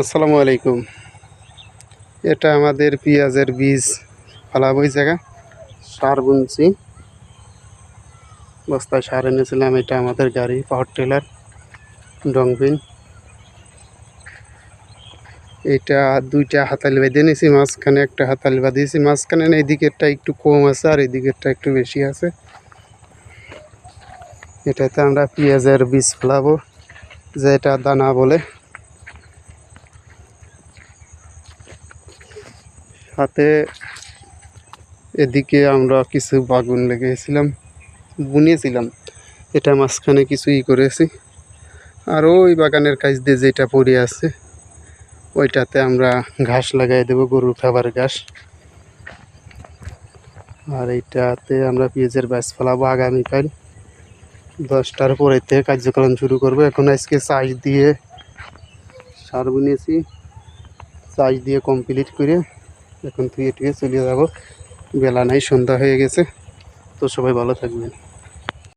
আসসালামু আলাইকুম। এটা আমাদের পেঁয়াজের বীজ, ফলাবো ওই জায়গা। সার বুনছি। বস্তায় সার এনেছিলাম, এটা আমাদের গাড়ি, পাওয়ার টেলার ডংবিন এটা দুইটা হাতালি বেঁধে নিয়েছি মাঝখানে একটা হাতালি বাঁধিয়েছি মাঝখানে না, এদিকেরটা একটু কম আছে আর এদিকেরটা একটু বেশি আছে। এটাতে আমরা পেঁয়াজের বীজ ফেলাবো, যেটা দানা বলে। সাথে এদিকে আমরা কিছু বাগুন লেগেছিলাম বুনিয়েছিলাম। এটা মাঝখানে কিছু ই করেছি। আর ওই বাগানের কাজ দিয়ে যেটা পড়ে আছে, ওইটাতে আমরা ঘাস লাগাই দেবো, গরুর খাবার ঘাস। আর এইটাতে আমরা পেঁয়াজের ব্যাস ফেলাবো আগামীকাল। দশটার পরেতে কার্যক্রম শুরু করব। এখন আজকে চাষ দিয়ে সার বুনিয়েছি চাষ দিয়ে কমপ্লিট করে এখন ধুয়ে টুয়ে চলে যাব। বেলা নাই সন্ধ্যা হয়ে গেছে। তো সবাই ভালো থাকবেন।